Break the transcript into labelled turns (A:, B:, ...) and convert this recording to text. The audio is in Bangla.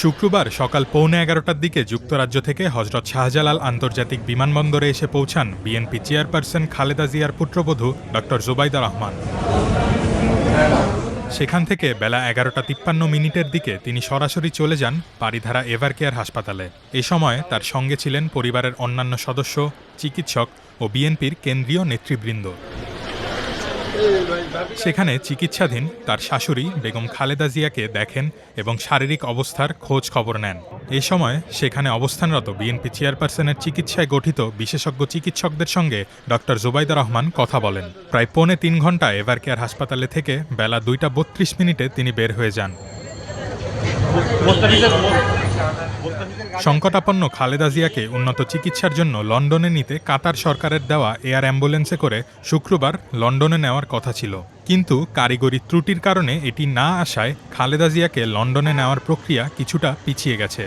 A: শুক্রবার সকাল পৌনে এগারোটার দিকে যুক্তরাজ্য থেকে হজরত শাহজালাল আন্তর্জাতিক বিমানবন্দরে এসে পৌঁছান বিএনপি চেয়ারপারসন খালেদা জিয়ার পুত্রবধূ ডক্টর জুবাইদা রহমান। সেখান থেকে বেলা এগারোটা তিপ্পান্ন মিনিটের দিকে তিনি সরাসরি চলে যান পারিধারা এভার কেয়ার হাসপাতালে। এ সময় তার সঙ্গে ছিলেন পরিবারের অন্যান্য সদস্য, চিকিৎসক ও বিএনপির কেন্দ্রীয় নেতৃবৃন্দ। সেখানে চিকিৎসাধীন তার শাশুড়ি বেগম খালেদা জিয়াকে দেখেন এবং শারীরিক অবস্থার খোঁজ খবর নেন। এ সময় সেখানে অবস্থানরত বিএনপি চেয়ারপারসনের চিকিৎসায় গঠিত বিশেষজ্ঞ চিকিৎসকদের সঙ্গে ডক্টর জুবাইদা রহমান কথা বলেন। প্রায় পৌনে তিন ঘণ্টা এভার কেয়ার হাসপাতালে থেকে বেলা দুইটা বত্রিশ মিনিটে তিনি বের হয়ে যান। সংকটাপন্ন খালেদা জিয়াকে উন্নত চিকিৎসার জন্য লন্ডনে নিতে কাতার সরকারের দেওয়া এয়ার অ্যাম্বুলেন্সে করে শুক্রবার লন্ডনে নেওয়ার কথা ছিল। কিন্তু কারিগরি ত্রুটির কারণে এটি না আসায় খালেদা জিয়াকে লন্ডনে নেওয়ার প্রক্রিয়া কিছুটা পিছিয়ে গেছে।